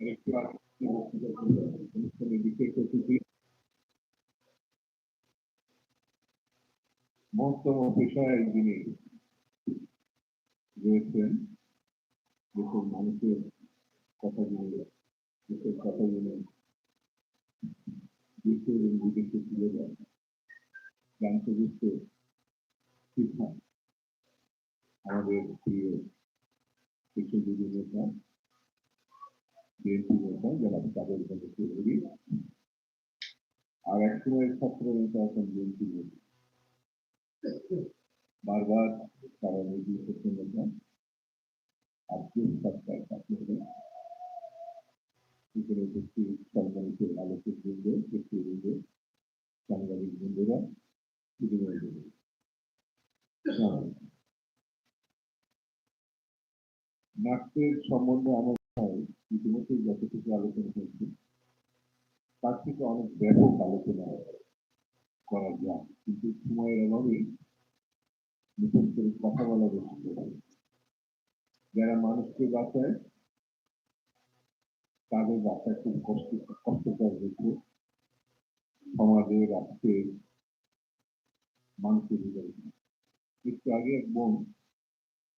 একটু আগে বক্তৃতা করলেন, অনুষ্ঠানের বিশেষ অতিথি। মহত্তম পেশায় যিনি রয়েছেন দেশের মানুষের কথা জেনে দেশের কথা দেশে এবং বিদেশে তুলে দেয় জানতে শিক্ষা আমাদের প্রিয় বিশ্বযুগী নেতা বিএনপি নেতা যারা তাদের কাছে চৌধুরী আর এক সময়ের ছাত্র নেতা এখন বিএনপি নেতা বারবার তারা করতে নেতা আজকে সরকার কাছে এখানে উপস্থিত সম্মানিত আলোচক বৃন্দ ব্যক্তিবৃন্দ সাংবাদিক বন্ধুরা বিনিময় নাট্যের সম্বন্ধে আমার হয় ইতিমধ্যে যতটুকু আলোচনা হয়েছে তার থেকে অনেক ব্যাপক আলোচনা করা যায় কিন্তু সময়ের অভাবে নতুন করে কথা বলা বেশি যারা মানুষকে বাঁচায় তাদের বাঁচা খুব কষ্ট, কষ্টকর হয়েছে। সমাজে রাষ্ট্রে মানুষের ভিতরে একটু আগে এক বোন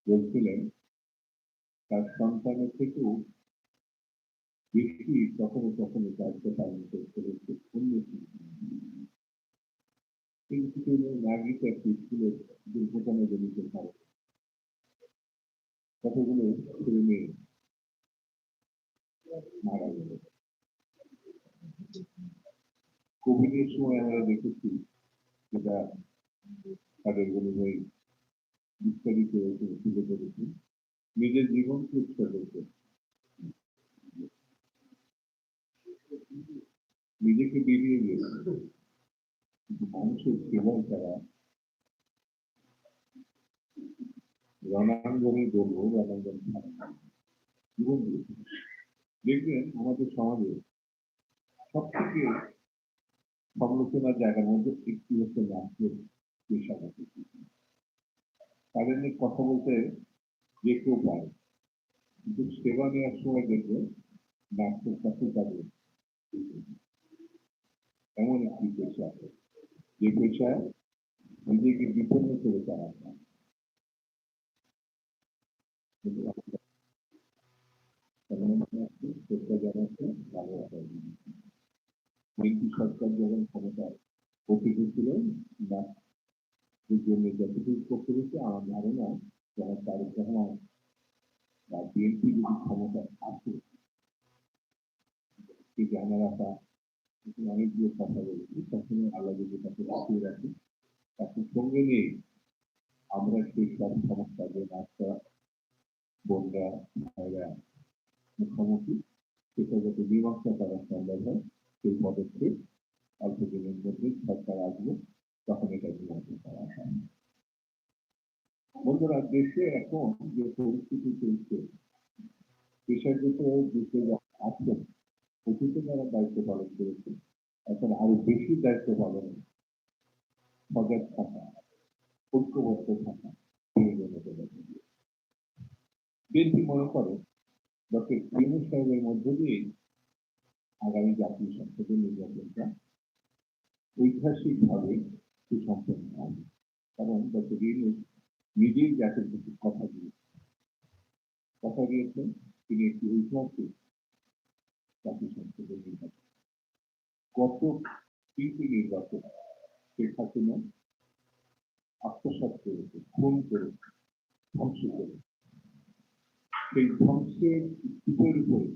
বলছিলেন, তার সন্তানের থেকেও বেশি কখনো কখনো দায়িত্ব পালন করতে হচ্ছে, অন্য কিন্তু নাগরিক একটি স্কুলের দুর্ঘটনা জনিত কারণ। কতগুলো ছেলে মেয়ে কোভিডের সময় আমরা দেখেছি যেটা তাদের অনুযায়ী বিস্তারিত তুলে ধরেছে নিজের জীবনকে উৎসর্গ করে নিজেকে বেরিয়ে গিয়েছে কিন্তু মানুষের সেবায় তারা রণাঙ্গনে বলব রণাঙ্গন জীবন দিয়েছে দেখবেন আমাদের সমাজে সব থেকে সমালোচনার জায়গার মধ্যে একটি হচ্ছে নাচের পেশা তাদের নিয়ে কথা বলতে যে কেউ পারে। কিন্তু সেবা নেওয়ার সময় দেখবে নাচের কাছে তাদের এমন একটি পেশা যে পেশায় নিজেকে বিপন্ন করে তারা সরকার যখন ক্ষমতায় প্রতিটি ছিল না জন্য যতটুকু করতে আমার ধারণা যারা তারেক রহমান বা বিএনপি যদি সেই জানা রাখা অনেকগুলো কথা বলেছি তখনই আল্লাহ যদি তাকে বাঁচিয়ে রাখি তাকে সঙ্গে আমরা সেই সব সমস্যা যে নাচটা বোনরা ভাইরা সেটা যাতে মীমাংসা করা সম্ভব হয় সেই পদক্ষেপ অল্প দিনের মধ্যে সরকার আসবে তখন এটা মীমাংসা করা হয়। বন্ধুরা, দেশে এখন যে পরিস্থিতি চলছে, পেশাগত দেশে আছেন, অতীতে যারা দায়িত্ব পালন করেছে এখন আরও বেশি দায়িত্ব পালন সজাগ থাকা, ঐক্যবদ্ধ থাকা বিএনপি মনে করে ডক্টর ইউনুস সাহেবের মধ্য দিয়ে আগামী জাতীয় সংসদের নির্বাচনটা ঐতিহাসিক ভাবে সুসম্পন্ন হবে। কারণ ডক্টর ইউনুস নিজেই জাতির প্রতি কথা দিয়েছেন। কথা দিয়েছেন, তিনি একটি ঐতিহাসিক জাতীয় সংসদের নির্বাচন। গত তিনটি নির্বাচন শেখ হাসিনা আত্মসাত করেছে, খুন করেছে, ধ্বংস করেছে। সেই ধ্বংসের স্তূপের উপরে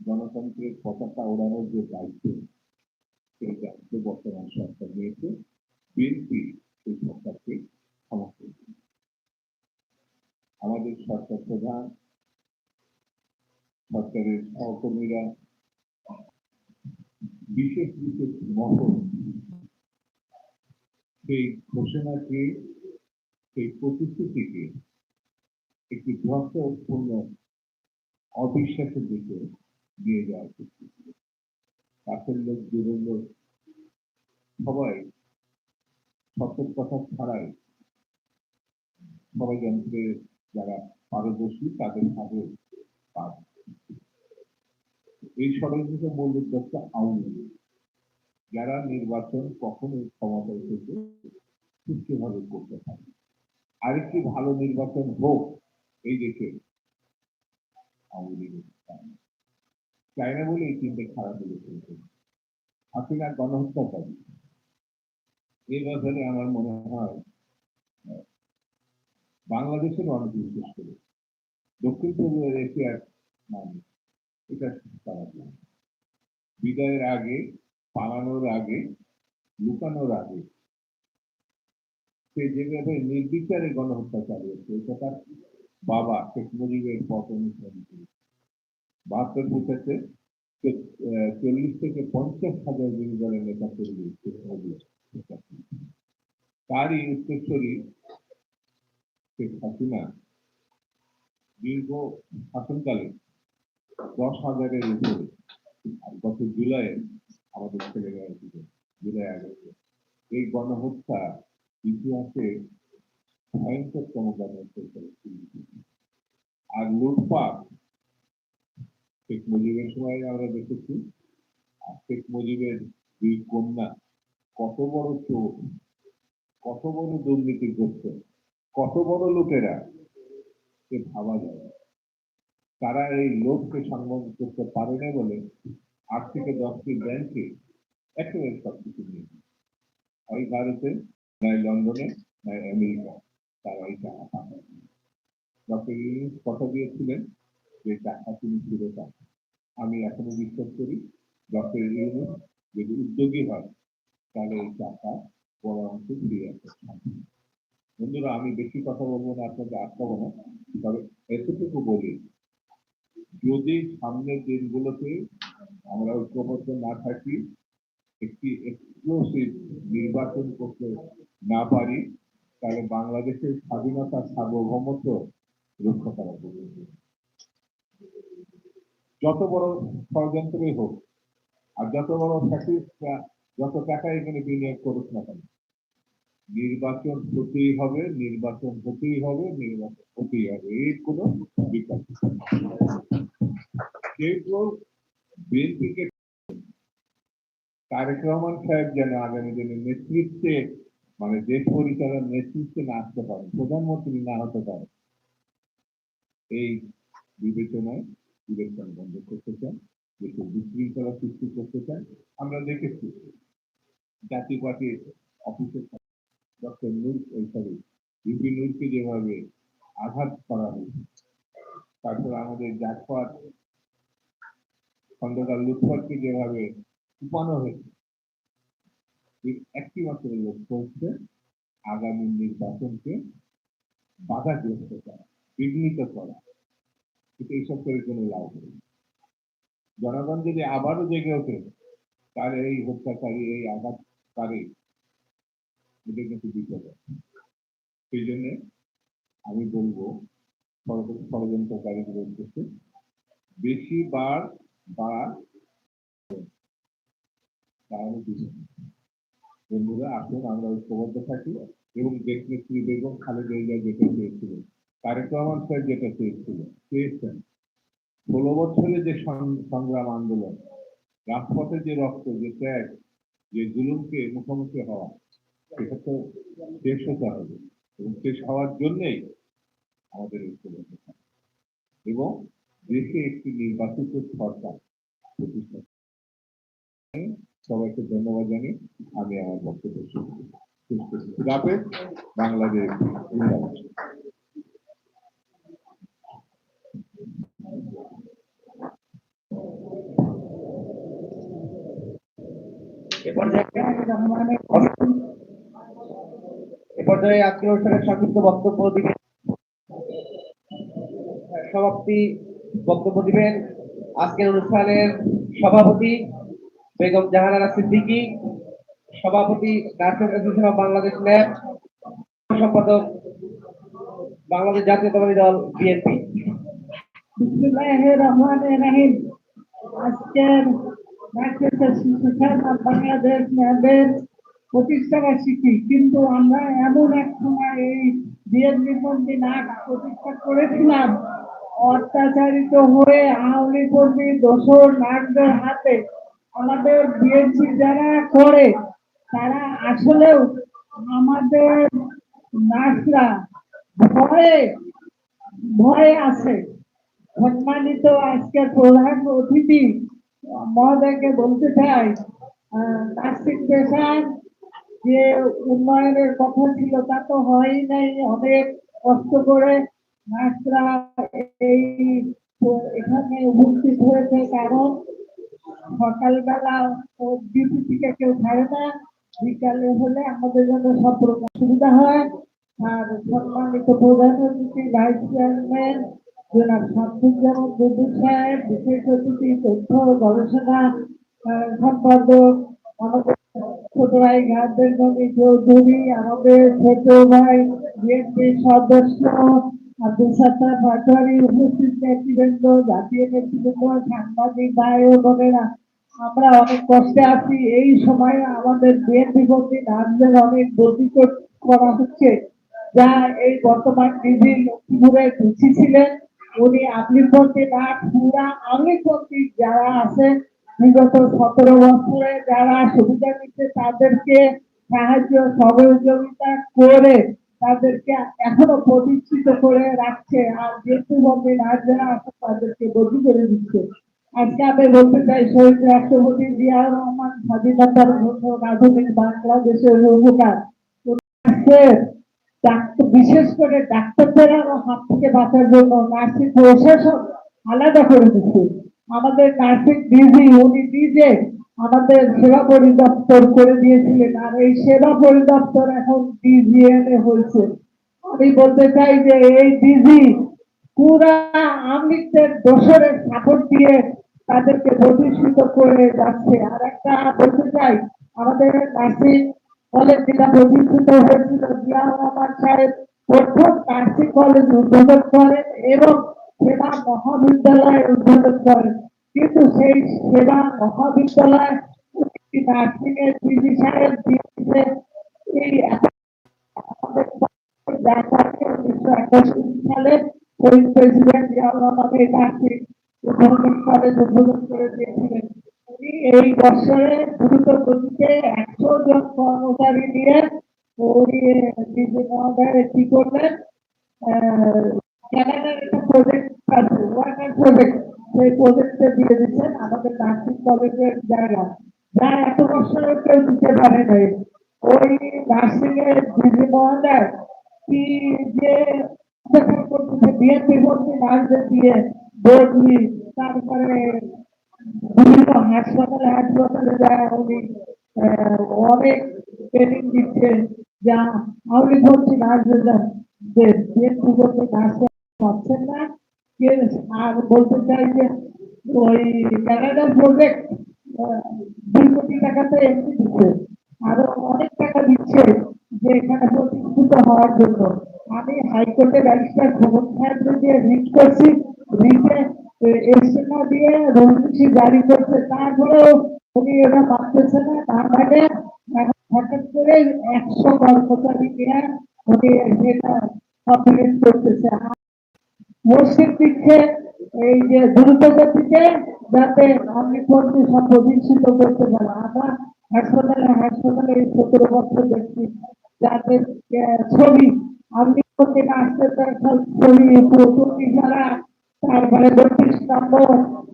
গণতন্ত্রের পতাকা ওড়ানোর যে দায়িত্ব সেই দায়িত্ব বর্তমান সরকার নিয়েছে বিএনপি সেই সরকারকে করেছে আমাদের সরকার প্রধান, সরকারের সহকর্মীরা, বিশেষ বিশেষ মহল, সেই ঘোষণাকে, সেই প্রতিশ্রুতিকে একটি ধ্বংসপূর্ণ অবিশ্বাসের দিকে যাওয়ার চেষ্টা কাছের লোক, দূরের লোক, সবাই সত্যের কথা ছাড়াই সবাই যন্ত্রে যারা পারদর্শী, তাদের ভাবে কাজ এই ষড়যন্ত্রের মূল উদ্দেশ্য আওয়ামী লীগ যারা নির্বাচন কখনোই ক্ষমতায় থেকে সুষ্ঠুভাবে করতে পারে আরেকটি ভালো নির্বাচন হোক বলে এই তিনটে খারাপ চলছে। ব্যাপারে আমার মনে হয় বাংলাদেশের মানুষ বিশেষ করে দক্ষিণ পূর্ব এশিয়ার মানুষ, এটা খারাপ বিদায়ের আগে, পালানোর আগে, লুকানোর আগে সে যেভাবে নির্বিচারে গণহত্যা চালিয়েছে, এটা তার বাবা শেখ মুজিবের পথ অনুসরণ বাহাত্তর বছরতে চল্লিশ থেকে পঞ্চাশ হাজার বিরোধী দলের নেতা তারই উত্তরসূরি শেখ হাসিনা দীর্ঘ শাসনকালে দশ হাজারের উপরে গত জুলাই আমাদের এসেছে জুলাই আগস্টে। এই গণহত্যা ইতিহাসে ভয়ঙ্করতম গণহত্যা চিহ্নিত। আর লুটপাট, শেখ মুজিবের সময় আমরা দেখেছি, আর শেখ মুজিবের দুই কন্যা কত বড় চোর, কত বড় দুর্নীতিগ্রস্ত কত বড় লোকেরা সে ভাবা যায়। তারা এই লোককে সংগ্রাম করতে পারে না বলে আট থেকে দশটি ব্যাংকে একেবারে সবকিছু নেয়। হয় ভারতে নয় লন্ডনে নয় আমেরিকা কথা দিয়েছিলেন যে টাকা তিনি ফিরে আমি এখনও বিশ্বাস করি ডক্টর ইউনুস যদি উদ্যোগী হয়, তাহলে এই টাকা বড় অংশ ফিরে আসতে বন্ধুরা, আমি বেশি কথা বলব না আপনাকে আটকাবো না তবে এতটুকু বলি, যদি সামনের দিনগুলোতে আমরা ঐক্যবদ্ধ না থাকি, একটি এক্সক্লুসিভ নির্বাচন করতে না পারি তাহলে বাংলাদেশের স্বাধীনতা সার্বভৌমত্ব রক্ষা করা যাবে যত বড় ষড়যন্ত্রই হোক, আর যত বড় ফ্যাসিস্টরা যত টাকা এখানে বিনিয়োগ করুক না কেন, নির্বাচন হতেই হবে, নির্বাচন হতেই হবে, নির্বাচন হতেই হবে, এই কোনো বিকল্প কেউ বিএনপিকে, তারেক রহমান সাহেব যেন আগামী দিনে নেতৃত্বে মানে দেশ পরিচালনার নেতৃত্বে না আসতে পারেন প্রধানমন্ত্রী না হতে পারে, এই বিবেচনায় ইলেকশন বন্ধ করতে চান, দেশের বিশৃঙ্খলা সৃষ্টি করতে চান, আমরা দেখেছি জাতীয় পার্টির অফিসের ডক্টর নূর সরি বিপি নূরকে যেভাবে আঘাত করা হয়েছে তারপর আমাদের জাতপাত খন্দকার লুৎফরকে যেভাবে উপানো হয়েছে এর একটি মাত্র লক্ষ্য হচ্ছে আগামী নির্বাচনকে বাধাগ্রস্ত করা, বিঘ্নিত করা। কিন্তু এইসব করে কোনো লাভ নেই। জনগণ যদি আবারও জেগে ওঠে, তাহলে এই হত্যাকারী, এই আঘাতকারী এদের কিন্তু বিপদ সেই জন্যে আমি বলব ষড়- ষড়যন্ত্রকারীদের উদ্দেশ্যে বেশি বার বা তাহলে বন্ধুরা আসুন আমরা ঐক্যবদ্ধ থাকি এবং দেখলে শ্রী বেগম খালেদা জিয়া যেটা চেয়েছিলেন। তারেক রহমান স্যার যেটা চেয়েছিলেন, চেয়েছেন। ষোলো বছরে যে সংগ্রাম আন্দোলন, রাজপথে যে রক্ত, যে ত্যাগ, যে জুলুমকে মুখোমুখি হওয়া, সেটা তো শেষ হতে হবে এবং শেষ হওয়ার জন্যেই আমাদের ঐক্যবদ্ধ থাকা এবং দেশে একটি নির্বাচিত সরকার প্রতিষ্ঠা সবাইকে ধন্যবাদ জানিয়ে আমি আমার বক্তব্য বাংলাদেশ এ পর্যায়ে আজকের অনুষ্ঠানের সংক্ষিপ্ত বক্তব্য দিবেন। সমাপ্তি বক্তব্য দিবেন। আজকের অনুষ্ঠানের সভাপতি বেগম জাহানারা সিদ্দিকী, সভাপতি nursing association of Bangladesh lab, সম্পাদক বাংলাদেশ জাতীয়তাবাদী দল বিএনপি। কিন্তু আমরা এমন এক সময় এই বিএনপি পন্থী প্রতিষ্ঠা করেছিলাম, অত্যাচারিত হয়ে আওয়ামী পন্থী দোসর নাটদের হাতে আমাদের বিএনপি যারা করে, তারা আসলেও আমাদের নার্সরা ভয়ে ভয়ে আছে। সম্মানিত আজকের প্রধান অতিথি মহোদয়কে বলতে চাই নার্সিং পেশার যে উন্নয়নের কথা ছিল, তা তো হয়ই নাই, অনেক কষ্ট করে নার্সরা এই এখানে উপস্থিত হয়েছে। কারণ সকালবেলা ডিউটি থেকে কেউ ছাড়ে না। বিকালে হলে আমাদের জন্য সব রকম সুবিধা হয়। আর সম্মানিত প্রধান অতিথি, ভাইস চেয়ারম্যান, জনাব শামসুজ্জামান বুদ্দুর সাহেব, বিশেষ অতিথি, তথ্য গবেষণা সম্পাদক, আমাদের ছোট ভাই গার্দের নবী চৌধুরী আমাদের ছোট ভাই বিএনপি সদস্য উপস্থিত নেতৃবৃন্দ জাতীয় নেতৃবৃন্দ সাংবাদিক বোনেরা, আমরা অনেক কষ্টে আছি। এই সময়ে আমাদের বিএনপি কর্মী নামদের অনেক গতি করা হচ্ছে। যা এই বর্তমান ডিজি লক্ষ্মীপুরে খুশি ছিলেন। উনি আগ্নিপন্থী নাট পুরা আগ্নিপন্থী যারা আছে, বিগত সতেরো বছরে যারা সুবিধা নিচ্ছে তাদেরকে সাহায্য সহযোগিতা করে তাদেরকে এখনও প্রতিষ্ঠিত করে রাখছে। আর যেহেতু বন্ধে নাচ যারা আছে, তাদেরকে বদলি করে দিচ্ছে। আজকে আমি বলতে চাই, শহীদ রাষ্ট্রপতি জিয়াউর রহমান স্বাধীনতার জন্য আধুনিক বাংলাদেশের ডাক্তার বিশেষ করে ডাক্তারদের হাত থেকে বাঁচার জন্য নার্সিং প্রশাসন আলাদা করে দিচ্ছে। আমাদের নার্সিং ডিজি উনি নিজে আমাদের সেবা পরিদপ্তর করে দিয়েছিলেন, আর এই সেবা পরিদপ্তর এখন ডিজিএনএ হয়েছে। আমি বলতে চাই যে এই ডিজি পুরা সাপোর্ট দিয়ে তাদেরকে প্রতিষ্ঠিত করে যাচ্ছে। আর একটা বলতে চাই, আমাদের নার্সিং কলেজ যেটা প্রতিষ্ঠিত হয়েছিল রহমান সাহেব প্রথম নার্সিং কলেজ উদ্বোধন করেন এবং সেবা মহাবিদ্যালয় উদ্বোধন করেন। কিন্তু সেই সেবা মহাবিদ্যালয় একাশি জন কর্মচারী নিয়ে করলেন? প্রজেক্ট সেই প্রজেক্টে দিয়ে দিচ্ছেন আমাদের নার্সিং কলেজের জায়গা যা এত বছরে কেউ দিতে পারে নাই। ওই নার্সিং এর ডিজি মহোদয়, কি যে করতেছে বিএনপি ভর্তি নার্সদের দিয়ে বদলি তারপরে বিভিন্ন হাসপাতালে হাসপাতালে যায় উনি অনেক ট্রেনিং দিচ্ছে যা আউলি ভর্তি নার্সদের বিএনপি ভর্তি নার্সরা পাচ্ছেন না। আর বলতে চাই যে ওই ক্যানাডার প্রজেক্ট দুই কোটি টাকাতে এমনি দিচ্ছে। আরও অনেক টাকা দিচ্ছে যে এখানে প্রতিষ্ঠিত হওয়ার জন্য। আমি হাইকোর্টে ব্যারিস্টার ভবন সাহেবকে দিয়ে রিট করছি, রিটে এক্সটেনা দিয়ে রোজনিশি জারি করছে। তারপরেও উনি এটা মানতেছে না, তার মানে হঠাৎ করে একশো কর্মচারী নিয়ে উনি কমপ্লিট করতেছে। মসজিদ দিচ্ছে এই যে দ্রুত গতিতে যাতে আমি কর্মী সব প্রতিষ্ঠিত করতে পারে। আমরা হাসপাতালে হাসপাতালে এই সতেরো বছর দেখছি যাদের ছবি, আমি করতে আসতে তার ছবি কর্মী যারা তারপরে বত্রিশ নম্বর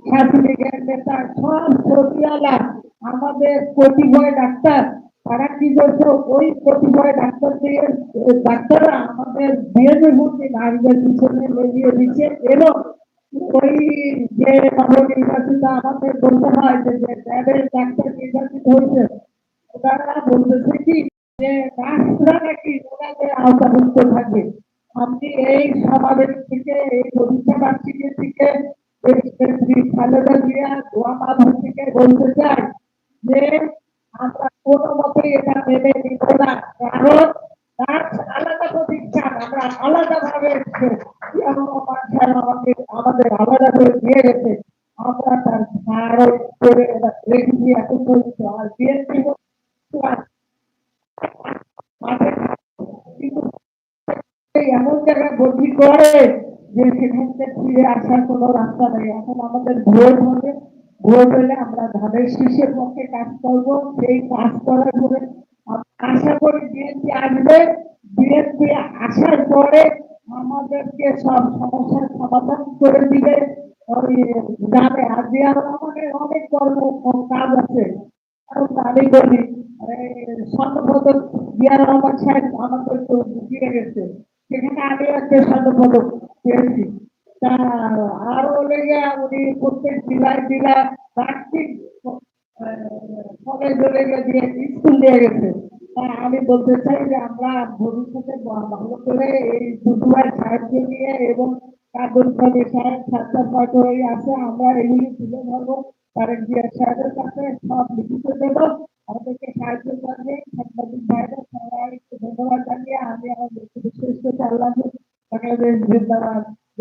সার্টিফিকেট নেতা সব ছবিওয়ালা আমাদের কতিপয় ডাক্তার তারা কি করছে? ওই কতিপয় ডাক্তার দিয়ে, ডাক্তাররা আমাদের বিএনপি ভর্তি নারীদের পিছনে লেগিয়ে দিচ্ছে এবং ওই যে নবনির্বাচিত আমাদের বলতে হয় যে ট্যাবের ডাক্তার নির্বাচিত হয়েছে, ওনারা বলতেছে কি যে নার্সরা নাকি ওনাদের আওতাভুক্ত থাকে। আপনি এই সমাবেশ থেকে এই পরীক্ষা বার্ষিকী থেকে খালেদা জিয়া দোয়া মাধব থেকে বলতে চাই কোনো রাস্তা নেই। এখন আমাদের ভোট হবে। ভোট হলে আমরা ধানের শীর্ষের পক্ষে কাজ করব। সেই কাজ করার পরে আশা করি বিএনপি আসবে। বিএনপি আসার পরে আমাদেরকে সব সমস্যার সমাধান করে দিবে। ওই যাবে আর জিয়া রহমানের অনেক কর্ম কাজ আছে। আমি বলি স্বর্ণপদক জিয়া রহমান সাহেব আমাদের দিয়ে গেছে। সেখানে আমি একটা স্বর্ণপদক পেয়েছি। আরও লেগে উনি প্রত্যেক জেলায় জেলায় প্রাকৃতিক কলেজ লেগে দিয়ে স্কুল দিয়ে গেছে। আমি বলতে চাই যে আমরা ভবিষ্যতে ভালো করে এই দুদুয়ার সাহায্য নিয়ে এবং কাগজ কবি সাহেব ছাত্র পাঠই আছে, আমরা এগুলি তুলে ধরবো। তারেক জিয়া সাহেবের কাছে সব লিখিত দেব। আমাদেরকে সাহায্য করবে সাংবাদিক ভাইরা, সবাইকে ধন্যবাদ জানিয়ে আমি আমার ব্যক্তিগত শ্রেষ্ঠ আল্লাহ বাংলাদেশ জিন্দাবাদ